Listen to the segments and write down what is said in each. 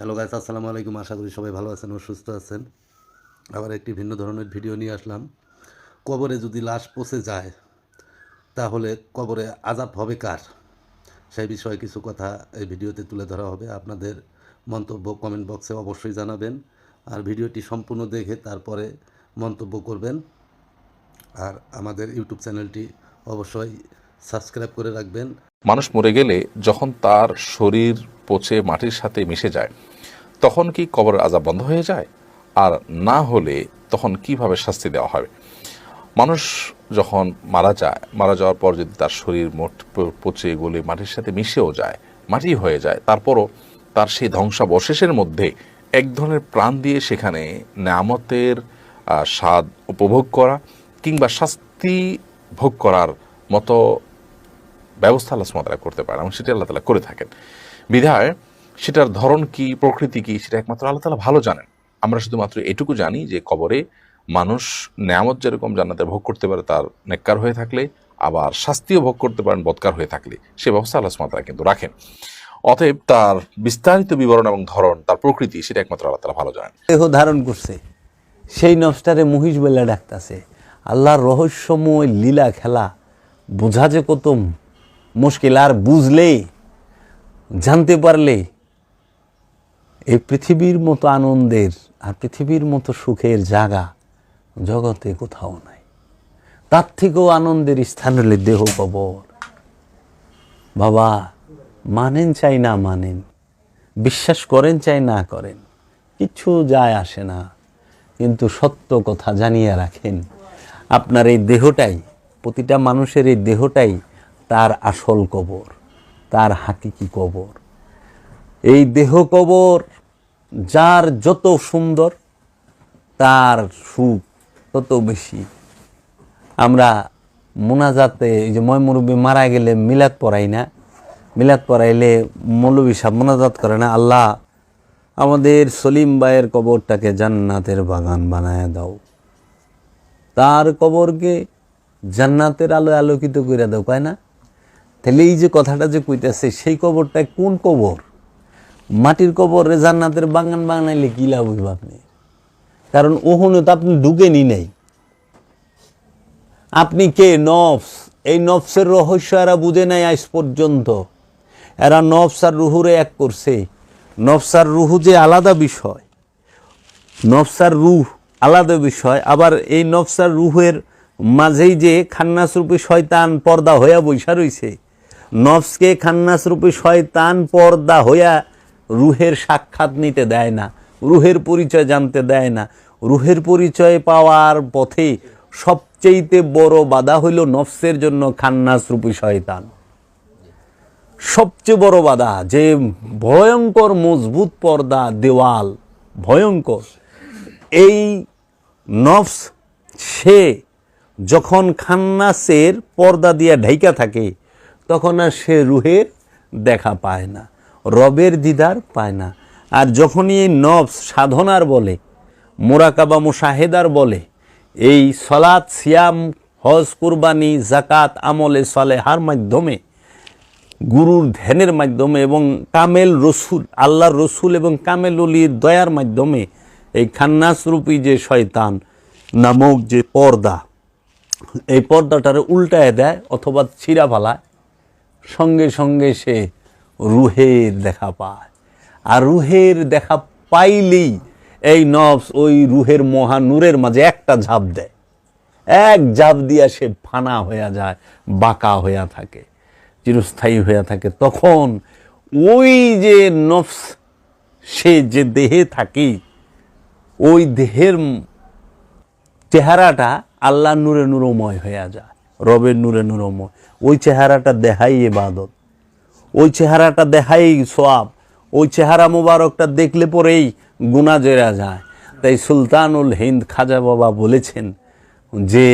Hello guys আসসালামু আলাইকুম। আশা করি সবাই ভালো আছেন ও সুস্থ আছেন। আবার একটি ভিন্ন ধরনের ভিডিও নিয়ে আসলাম। কবরে যদি লাশ পচে যায়, তাহলে কবরে আজাব হবে কার? সেই বিষয়ে কিছু কথা এই ভিডিওতে তুলে ধরা হবে। আপনাদের মন্তব্য কমেন্ট বক্সে অবশ্যই জানাবেন। আর ভিডিওটি সম্পূর্ণ দেখে তারপরে মন্তব্য করবেন। আর আমাদের ইউটিউব চ্যানেলটি অবশ্যই সাবস্ক্রাইব করে রাখবেন। মানুষ মরে গেলে যখন তার শরীর পচে মাটির সাথে মিশে যায়, তখন কি কবরের আজাব বন্ধ হয়ে যায়? আর না হলে তখন কীভাবে শাস্তি দেওয়া হবে? মানুষ যখন মারা যায়, মারা যাওয়ার পর যদি তার শরীর মোট পচে গলে মাটির সাথে মিশেও যায়, মাটি হয়ে যায়, তারপরও তার সেই ধ্বংসাবশেষের মধ্যে এক ধরনের প্রাণ দিয়ে সেখানে নামতের স্বাদ উপভোগ করা কিংবা শাস্তি ভোগ করার মতো ব্যবস্থা আল্লাহ সুমাতারা করতে পারেন এবং সেটা আল্লাহ তালা করে থাকেন। বিধায় সেটার ধরন কি, প্রকৃতি কি, সেটা একমাত্র আল্লাহ তালা ভালো জানেন। আমরা শুধুমাত্র এটুকু জানি যে কবরে মানুষ নেয়ামত যেরকম জান্নাতে ভোগ করতে পারে তার নেককার হয়ে থাকলে, আবার শাস্তিও ভোগ করতে পারেন বৎকার হয়ে থাকলে। সে ব্যবস্থা আল্লাহ সুমাতারা কিন্তু রাখেন। অতএব তার বিস্তারিত বিবরণ এবং ধরন, তার প্রকৃতি, সেটা একমাত্র আল্লাহ তালা ভালো জানেন। দেহ ধারণ করছে। সেই নফসটারে মহিষ বলে ডাকতেছে। আল্লাহর রহস্যময় লীলা খেলা বোঝা যে কত মুশকিল আর বুঝলে, জানতে পারলে, এই পৃথিবীর মতো আনন্দের আর পৃথিবীর মতো সুখের জায়গা জগতে কোথাও নাই। তার থেকেও আনন্দের স্থান হলে দেহ কবর। বাবা, মানেন চাই না মানেন, বিশ্বাস করেন চাই না করেন কিচ্ছু যায় আসে না। কিন্তু সত্য কথা জানিয়ে রাখেন, আপনার এই দেহটাই, প্রতিটা মানুষের এই দেহটাই তার আসল কবর, তার হাকিকি কবর। এই দেহ কবর যার যত সুন্দর, তার সুখ তত বেশি। আমরা মোনাজাতে, এই যে ময় মুরব্বী মারা গেলে মিলাদ পড়াই না। মিলাদ পড়াইলে মৌলবী সাহেব মোনাজাত করে না, আল্লাহ, আমাদের সলিম ভাইয়ের কবরটাকে জান্নাতের বাগান বানায় দাও। তার কবরকে জান্নাতের আলোয় আলোকিত করে দাও। কয় না? তাহলে এই যে কথাটা যে কইতেছে, সেই কবরটা কোন কবর? মাটির কবরে জান্নাতের বাগান বানাইলে কি লাভ হইব আপনি? কারণ ওখানে তো আপনি ঢুকেনি নাই। আপনি কে? নফস। এই নফসের রহস্য এরা বুঝে নাই আজ পর্যন্ত। এরা নফস আর রুহুরে এক করছে। নফস আর রুহু যে আলাদা বিষয়। নফসার রুহ আলাদা বিষয়। আবার এই নফসার রুহের মাঝেই যে খান্নাসরূপী শয়তান পর্দা হইয়া বৈশা রইছে নফসকে খান্নাসরূপী শয়তান পর্দা হইয়া রুহের সাক্ষাৎ নিতে দেয় না, রুহের পরিচয় জানতে দেয় না। রুহের পরিচয় পাওয়ার পথে সবচেয়েতে বড় বাধা হইল নফসের জন্য খান্নাসরূপী শয়তান। সবচেয়ে বড় বাধা যে ভয়ঙ্কর, মজবুত পর্দা, দেওয়াল, ভয়ঙ্কর। এই নফস, সে যখন খান্নাসের পর্দা দিয়া ঢাইকা থাকে তখন আর সে রুহের দেখা পায় না, রবের দিদার পায় না। আর যখনই এই নফস সাধনার বলে, মোরাকাবা মুশাহেদার বলে, এই সলাৎ, সিয়াম, হজ, কুরবানি জাকাত আমলে সলেহার মাধ্যমে, গুরুর ধ্যানের মাধ্যমে এবং কামেল রসুল, আল্লাহর রসুল এবং কামেল অলির দয়ার মাধ্যমে এই খান্নাসরূপী যে শয়তান নামক যে পর্দা, এই পর্দাটারে উল্টায় দেয় অথবা ছিঁড়া ফালায়। সঙ্গে সঙ্গে সে রুহের দেখা পায়। আর রুহের দেখা পাইলেই এই নফস ওই রুহের মহা নূরের মাঝে একটা ঝাঁপ দেয়। এক ঝাঁপ দিয়া সে ফানা হইয়া যায়, বাঁকা হইয়া থাকে, চিরস্থায়ী হইয়া থাকে। তখন ওই যে নফস সে যে দেহে থাকে, ওই দেহের চেহারাটা আল্লাহ নূরে নূরময় হইয়া যায়। রবের নূরে নূরময় ওই চেহারাটা দেখাই এবাদত ওই চেহারাটা দেখাই সোয়াব ওই চেহারা মোবারকটা দেখলে পরেই গুণা জেরা যায় তাই সুলতানুল হিন্দ খাজা বাবা বলেছেন যে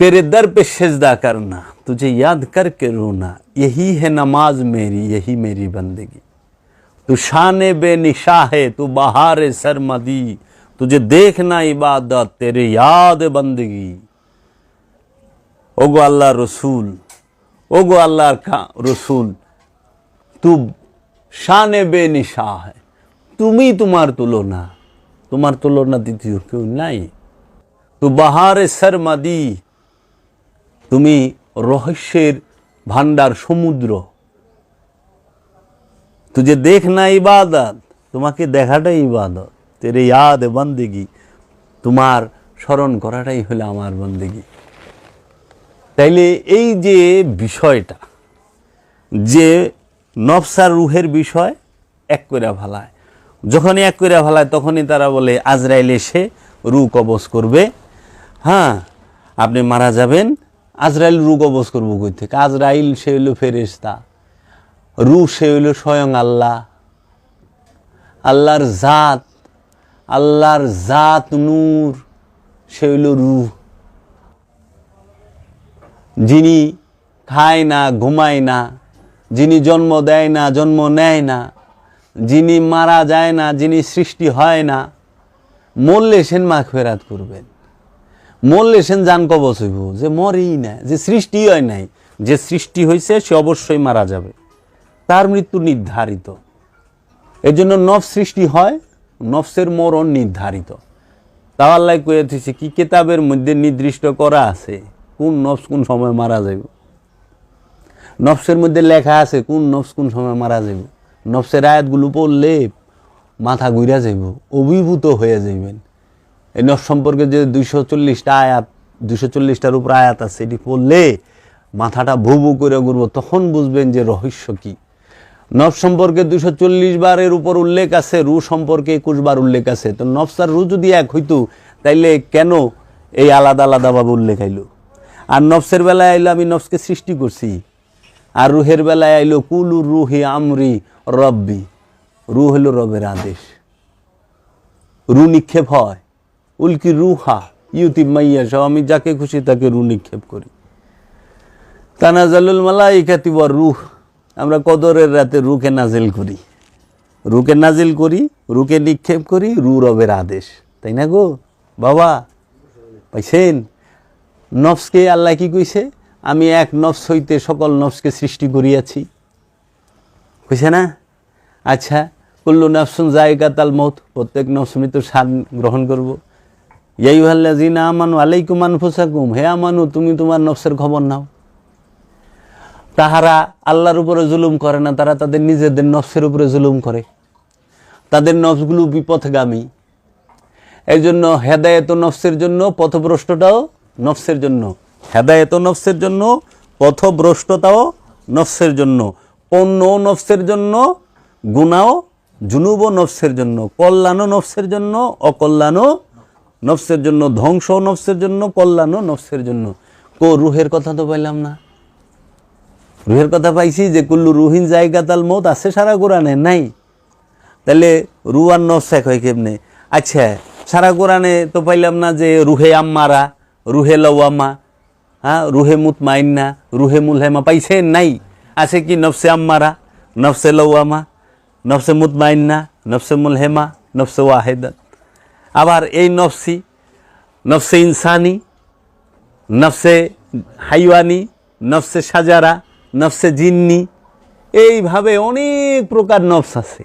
तेरे दर पे सजदा करना तुझे याद करके रोना यही है नमाज मेरी यही मेरी बंदगी तू शान बेनिशा है तू बहार सरमदी तुझे देखना इबादत तेरे याद बंदगी ওগো আল্লাহ রসুল, ওগো আল্লাহর রসুল তু শানে বে নিশা হয় তুমি তোমার তুলনা তোমার তুলনা দ্বিতীয় কেউ নাই। তো বাহারে সরমাদি, তুমি রহস্যের ভান্ডার সমুদ্র। তুঝে দেখনা ইবাদত, তোমাকে দেখাটাই ইবাদত। তেরে ইয়াদ বন্দেগি, তোমার স্মরণ করাটাই হলো আমার বন্দেগি। তাইলে এই যে বিষয়টা, যে নফসার রুহের বিষয় এক করে ভালায় যখনই এক করে ভালায় তখনই তারা বলে, আজরাইল এসে রু কবজ করবে। হ্যাঁ আপনি মারা যাবেন, আজরাইল রু কবজ করব কই থেকে? আজরাইল সে হইল ফেরেস্তা রু সে হইল স্বয়ং আল্লাহ। আল্লাহর জাত আল্লাহর জাত নূর, সে হইল রু যিনি খায় না, ঘুমায় না, যিনি জন্ম দেয় না, জন্ম নেয় না, যিনি মারা যায় না, যিনি সৃষ্টি হয় না, মরলে সেন মাখ ফেরাত করবেন। মরলে সেন জান কবচ হইব, যে মরেই না, যে সৃষ্টি হয় নাই, যে সৃষ্টি হয়েছে সে অবশ্যই মারা যাবে। তার মৃত্যু নির্ধারিত। এর জন্য নফ সৃষ্টি হয়, নফসের মরণ নির্ধারিত। আল্লাহ কয়ে দিছে, কি কেতাবের মধ্যে নির্দিষ্ট করা আছে? কোন নফস কোন সময় মারা যাইব? নফসের মধ্যে লেখা আছে কোন নফস কোন সময় মারা যাইব? নফসের আয়াতগুলো পড়লে মাথা ঘুরা যাইব, অভিভূত হয়ে যাইবেন। এই নফস সম্পর্কে যে দুইশো চল্লিশটা আয়াত, দুইশো চল্লিশটার উপর আয়াত আছে, এটি পড়লে মাথাটা ভু ভু করে ঘুরবো, তখন বুঝবেন যে রহস্য কি। নফ সম্পর্কে দুশো চল্লিশ বারের উপর উল্লেখ আছে, রু সম্পর্কে একুশ বার উল্লেখ আছে। তো নফস আর রু যদি এক হইতো, তাইলে কেন এই আলাদা আলাদাভাবে উল্লেখ আইলো? আর নফসের বেলায় আইলো আমি নফসকে সৃষ্টি করছি। আর রুহের বেলায় আইলো, কুলু রুহি আমরি রব্বি। রু হলো রবের আদেশ। রু নিক্ষেপ হয়। উল্কি রুহা ইউতি মাইয়া সব আমি যাকে খুশি তাকে রু নিক্ষেপ করি। তানাজালুল মালাইকাতি ওয়ার রুহ। আমরা কদরের রাতে রুকে নাজিল করি। রুকে নাজিল করি, রুকে নিক্ষেপ করি, রু রবের আদেশ। তাই না গো? বাবা, পাইছেন? নফসকে আল্লাহ কি কইছে? আমি এক নফস হইতে সকল নফসকে সৃষ্টি করিয়াছি। কইছে না? আচ্ছা কুল্লু নফসুন জায়গা তাল মত প্রত্যেক নফস মৃত্যুর স্বাদ গ্রহণ করব। ইয়াইহাল্লা জিনা আমানু আলাইকুম আনফুসাকুম। হে আমানু, তুমি তোমার নফসের খবর নাও। তাহারা আল্লাহর উপরে জুলুম করে না, তারা তাদের নিজেদের নফসের উপরে জুলুম করে। তাদের নফসগুলো বিপথগামী। এই জন্য হেদায়ত নফসের জন্য পথভ্রষ্টটাও নফসের জন্য, হেদায়ত নফসের জন্য, পথভ্রষ্টতাও নফসের জন্য পণ্য নফসের জন্য, গুণাও জুনুব নফসের জন্য কল্যাণও নফসের জন্য অকল্যাণও নফসের জন্য, ধ্বংস নফসের জন্য কল্যাণও নফসের জন্য। কো রুহের কথা তো পাইলাম না। রুহের কথা পাইছি যে, কুল্লু রুহিন জায়গা তাল মত আছে সারা কোরআনে? নাই। তাহলে রু আর নফস এক হয় কেমনে? আচ্ছা সারা কোরআনে তো পাইলাম না যে, রুহে আম্মারা রুহে লওয়ামা হ্যাঁ রুহে মুত মাইন্না, রুহে মুলহেমা পাইছেন নাই। আছে কি নফসে আম্মারা, নফসে লওয়ামা, নফসে মুতমাইন্না নফসে মুলহেমা, নফসে ওয়াহেদান আবার এই নফসি, নফসে ইনসানি, নফসে হাইওয়ানি, নফসে সাজারা, নফসে জিন্নি, এইভাবে অনেক প্রকার নফস আছে।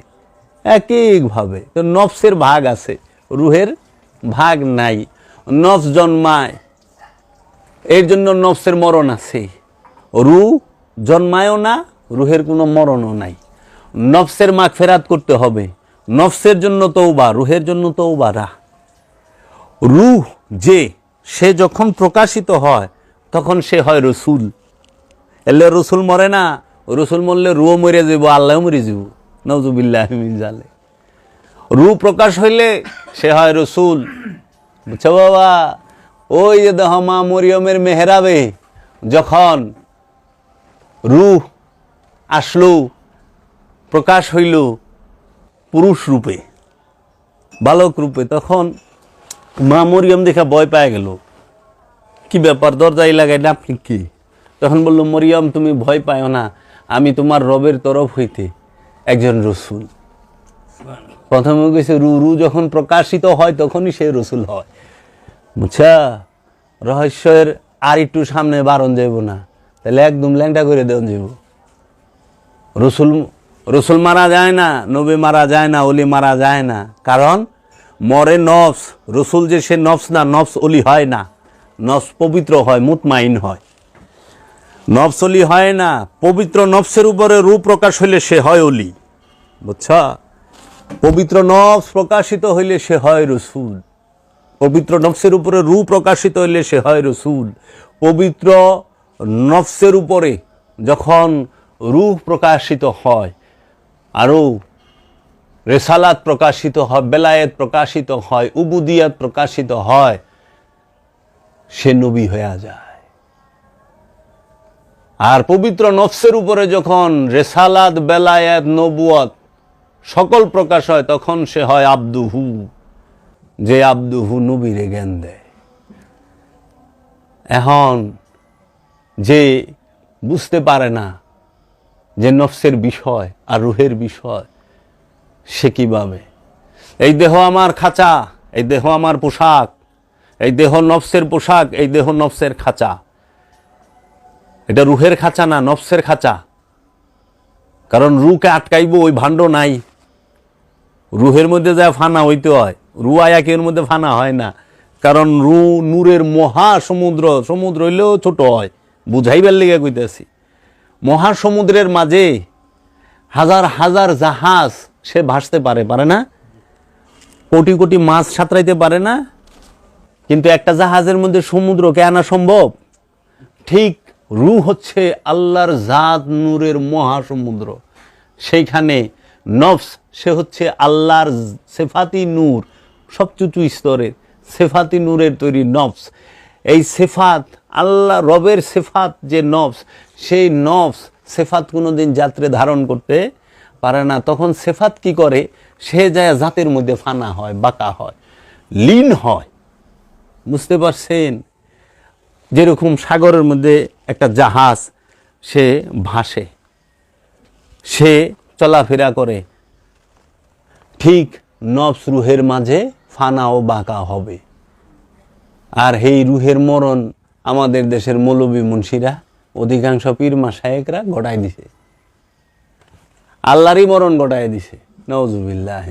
এক একভাবে তো নফসের ভাগ আছে, রুহের ভাগ নাই। নফস জন্মায় এর জন্য নফসের মরণ আছে। রু জন্মায়ও না, রুহের কোনো মরণও নাই। নফসের মাগ ফেরাত করতে হবে। নফসের জন্য তৌবা রুহের জন্য তৌবা রা রুহ যে, সে যখন প্রকাশিত হয়, তখন সে হয় রসুল। এলে রসুল মরে না, রসুল মরলে রুও মরে যাব আল্লাহ মরে যাব নজুবিল্লাহ জালে রু প্রকাশ হইলে সে হয় রসুল। বুঝছ বাবা? ওই যে দেহ মা মরিয়মের মেহরাবে, যখন রুহ আসলো, প্রকাশ হইল পুরুষ রূপে, বালক রূপে, তখন মা মরিয়ম দেখা ভয় পায় গেল। কি ব্যাপার, দরজায় লাগাইলে আপনি কি? তখন বলল, মরিয়ম, তুমি ভয় পাও না, আমি তোমার রবের তরফ হইতে একজন রসুল। প্রথমে গেছে রু রু যখন প্রকাশিত হয়, তখনই সে রসুল হয়। বুঝছা রহস্যের আর একটু সামনে বারণ যাইব না। তাহলে একদম ল্যাংটা করে দেওয়া যাইব রসুল রসুল মারা যায় না, নবী মারা যায় না অলি মারা যায় না। কারণ মরে নফস, রসুল যে সে নফস না, নফস অলি হয় না। নফস পবিত্র হয়, মুতমাইন হয়। নফস অলি হয় না, পবিত্র নফসের উপরে রূপ প্রকাশ হইলে সে হয় অলি বুঝছ? পবিত্র নফস প্রকাশিত হইলে সে হয় রসুল। পবিত্র নফসের উপরে রূপ প্রকাশিত হইলে সে হয় রসুল। পবিত্র নফসের উপরে যখন রূপ প্রকাশিত হয়, আরও রেসালাত প্রকাশিত হয়, বেলায়েত প্রকাশিত হয়, উবুদিয়াত প্রকাশিত হয়, সে নবী হয়ে যায়। আর পবিত্র নফসের উপরে যখন রেসালাত, বেলায়েত, নবুয়ত সকল প্রকাশ হয়, তখন সে হয় আব্দুহু। যে আব্দুহু নবীরে জ্ঞান দেয়। এখন যে বুঝতে পারে না যে নফসের বিষয় আর রুহের বিষয়, সে কীভাবে এই দেহ আমার খাঁচা, এই দেহ আমার পোশাক, এই দেহ নফসের পোশাক, এই দেহ নফসের খাঁচা। এটা রুহের খাঁচা না নফসের খাঁচা? কারণ রুকে আটকাইব, ওই ভাণ্ড নাই। রুহের মধ্যে যা ফানা হইতে হয়। রু আয়াকের মধ্যে ফানা হয় না? কারণ রু নূরের মহা সমুদ্র সমুদ্র হইলেও ছোট হয়। বুঝাইবার লেগে কইতেছি। মহাসমুদ্রের মাঝে হাজার হাজার জাহাজ সে ভাসতে পারে পারে না? কোটি কোটি মাছ সাঁতরাইতে পারে না? কিন্তু একটা জাহাজের মধ্যে সমুদ্রকে আনা সম্ভব? ঠিক রু হচ্ছে আল্লাহর জাত নূরের মহাসমুদ্র। সেইখানে নফস, সে হচ্ছে আল্লাহর সেফাতি নূর। সবচুচু স্তরের, সেফাতি নূরের তৈরি নফস। এই সেফাত, আল্লাহ রবের সেফাত যে নফস, সেই নফস সেফাত কোনো দিন যাত্রে ধারণ করতে পারে না। তখন সেফাত কি করে? সে যায় জাতের মধ্যে ফানা হয়, বাঁকা হয়, লীন হয়। বুঝতে পারছেন? যেরকম সাগরের মধ্যে একটা জাহাজ, সে ভাসে, সে চলাফেরা করে। ঠিক নবস রুহের মাঝে ফানা ও বাঁকা হবে। আর এই রুহের মরণ আমাদের দেশের মৌলবী মুন্সিরা, অধিকাংশ পীর মাসায়েকরা গড়াই দিছে। আল্লাহরই মরণ গড়াই দিছে। নজুবিল্লাহ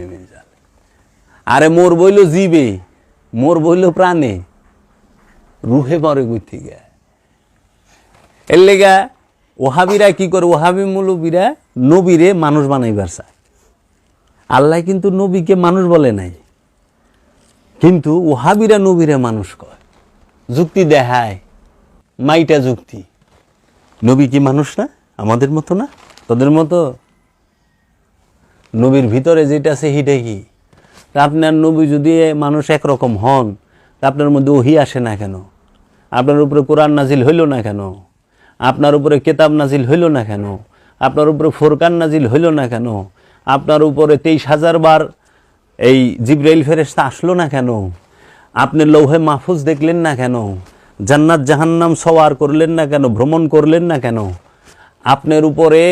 আরে মোর বইল জীবে, মোর বইল প্রাণে। রুহে মরে কই থেকে? এর লেগা ওহাবিরা কি করে, ওহাবি মৌলবীরা নবীরে মানুষ বানাইবার চায়। আল্লাহ কিন্তু নবীকে মানুষ বলে নাই। কিন্তু ওহাবিরা নবীরে মানুষ কয়? যুক্তি দেখায়, মাইটা যুক্তি। নবী কি মানুষ না? আমাদের মতো না? তোদের মতো? নবীর ভিতরে যেটা আছে হিটে কি? আপনার নবী যদি মানুষ একরকম হন আপনার মধ্যে ওহি আসে না কেন? আপনার উপরে কোরআন নাজিল হইল না কেন? আপনার উপরে কেতাব নাজিল হইল না কেন? আপনার উপরে ফোরকান নাজিল হইল না কেন? আপনার উপরে তেইশ হাজার বার এই জিব্রাইল ফেরেস্তা আসলো না কেন? আপনি লৌহে মাহফুজ দেখলেন না কেন? জান্নাত জাহান্নাম সওয়ার করলেন না কেন? ভ্রমণ করলেন না কেন? আপনার উপরে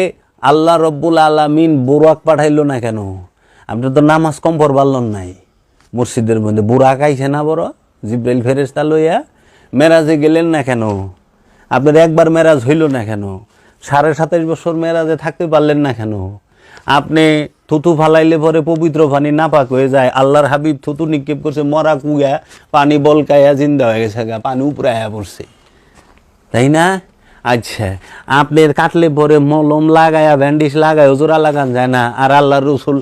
আল্লাহ রব্বুল আলামিন বুরাক পাঠাইলো না কেন? আপনি তো নামাজ কম পড়বারলেন নাই। মসজিদের মধ্যে বুরাক আইছে না বড়? জিব্রাইল ফেরেস্তা লইয়া মেরাজে গেলেন না কেন? আপনার একবার মেরাজ হইল না কেন? সাড়ে সাতাইশ বছর মেরাজে থাকতে পারলেন না কেন? আপনি থুতু ফালাইলে পরে পবিত্র পানি নাপাক হয়ে যায়। আল্লাহর হাবিব থুতু নিক্ষেপ করছে মরা কুয়া পানি বলকাইয়া জিন্দা হয়ে গেছে গা, পানি উপরে পড়ছে। তাই না? আচ্ছা আপনার কাটলে পরে মলম লাগায়া ব্যান্ডিজ লাগায় জোড়া লাগান যায় না। আর আল্লাহ রসুল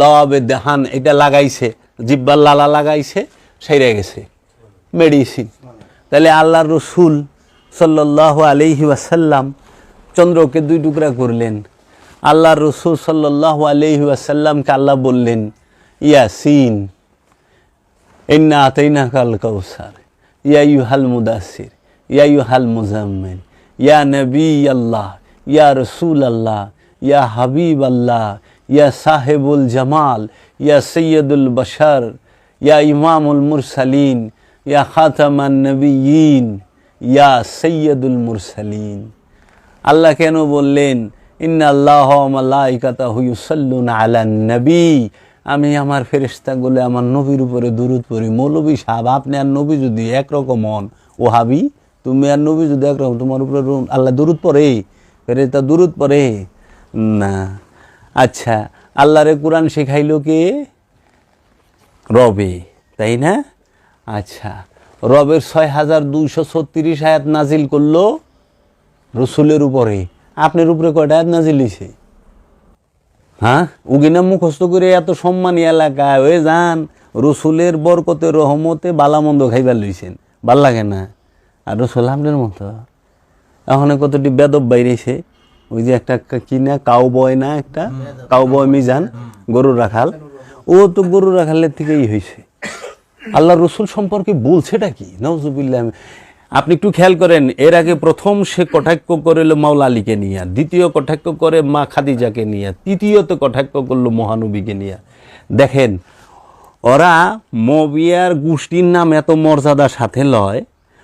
লবে দেহান এটা লাগাইছে জিব্বার লালা লাগাইছে সেরে গেছে। মেডিসিন। তাহলে আল্লাহ রসুল সাল্লাহ আলহি ওয়াসাল্লাম চন্দ্রকে দুই টুকরা করলেন। আল্লাহ রসুল সাল্লাহ আলহি ওয়াসাল্লামকে আল্লাহ বললেন ইয়াসিন ইন্না আতাইনা কাল কৌসার ইয়া ইউহাল মুদাসির ইয়া ইউহাল মুজাম্মিল ইয়া নবী আল্লাহ ইয়া রসুল আল্লাহ ইয়া হাবিব আল্লাহ ইয়া সাহেবুল জামাল ইয়া সৈয়দুল বশর ইয়া ইমামুল মুরসালিন ইয়া খাতামান নবীন ইয়া সৈয়দুল মুরসালিন আল্লাহ কেন বললেন আমি আমার ফেরেস্তাগুলো আমার নবীর উপরে দুরুদ পড়ি। মৌলবী সাহেব, আপনি আর নবী যদি একরকম হন হাবি তুমি আর নবী যদি একরকম, তোমার উপরে আল্লাহ দুরুদ পড়ে। ফেরেস্তা দুরুদ পড়ে। না আচ্ছা আল্লাহরে কোরআন শেখাইলো কে? রবে, তাই না? আচ্ছা রবের ছয় হাজার দুইশো ছত্রিশ আয়াত নাজিল করল রসুলের উপরে। আপনার উপরে কয়টা নাজিল হয়েছে হ্যাঁ? উগিনা মুখস্থ করে এত সম্মানী এলাকায় হয়ে যান রসুলের বরকতে, রহমতে বালামন্দ খাইবার লইছেন। ভালো লাগে না? আর রসুল আপনার মতো। এখন কতটি বেদব বাইরেছে। ওই যে একটা কি না কাউ বয় না একটা? কাউ বয় মিজান গরু রাখাল। ও তো গরু রাখালের থেকেই হয়েছে আল্লাহ রসুল সম্পর্কে বলছেটা কি? নজুবিল্লাহ আপনি একটু খেয়াল করেন, এর আগে প্রথম সে কটাক্ষ করিল মাওলা আলীকে নিয়ে, দ্বিতীয় কটাক্ষ করে মা খাদিজাকে নিয়ে, তৃতীয়ত কটাক্ষ করল মহানবীকে নিয়ে। দেখেন, ওরা মবিয়ার গোষ্ঠীর নাম এত মর্যাদার সাথে লয়,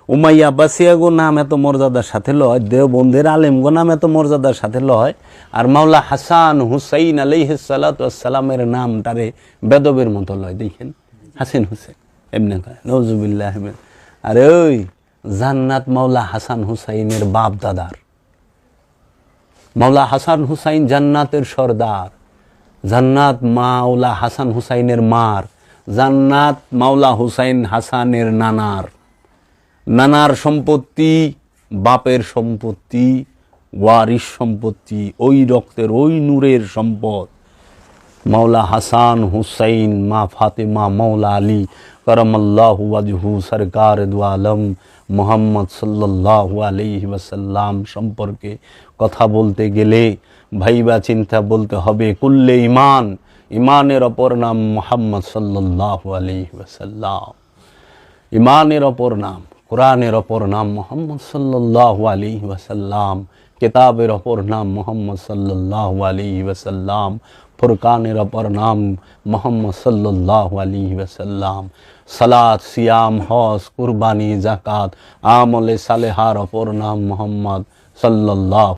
উমাইয়া বাসিয়াগো নাম এত মর্যাদার সাথে লয় দেওবন্ধের আলেমগো নাম এত মর্যাদার সাথে লয়, আর মাওলা হাসান হুসাইন আলহিসালামের নাম তারে বেদবের মতো লয়। দেখেন, হাসিন হুসেন এমনি নজুবিল্লাহ আরে ওই জান্নাত মাওলা হাসান হুসাইনের বাপ দাদার। মাওলা হাসান হুসাইন জান্নাতের সর্দার। জান্নাত মাওলা হাসান হুসাইনের মার। জান্নাত মাওলা হুসাইন হাসানের নানার। নানার সম্পত্তি, বাপের সম্পত্তি ওয়ারিস সম্পত্তি, ওই রক্তের ওই নূরের সম্পদ। মাওলা হাসান হুসাইন, মা ফাতেমা, মাওলা আলী, করমাল্লাহু ওয়াজহু, সরকার দু আলম মোহাম্মদ সাল্লাল্লাহু আলাইহি ওয়াসাল্লাম সম্পর্কে কথা বলতে গেলে ভাইবা চিন্তা বলতে হবে, কুল্লে ইমান ইমানের অপর নাম মোহাম্মদ সাল্লাল্লাহু আলাইহি ওয়াসাল্লাম। ইমানের অপর নাম, কোরআনের অপর নাম মোহাম্মদ সাল্লাল্লাহু আলাইহি ওয়াসাল্লাম, কিতাবের অপর নাম মোহাম্মদ সাল্লাল্লাহু আলাইহি ওয়াসাল্লাম ফুরকানের অপর নাম মোহাম্মদ সাল্লাহ আলী ওয়াসাল্লাম। সালাত, সিয়াম, হজ, কুরবানি জাকাত আমলে সালেহার অপর নাম মোহাম্মদ সাল্লাল্লাহু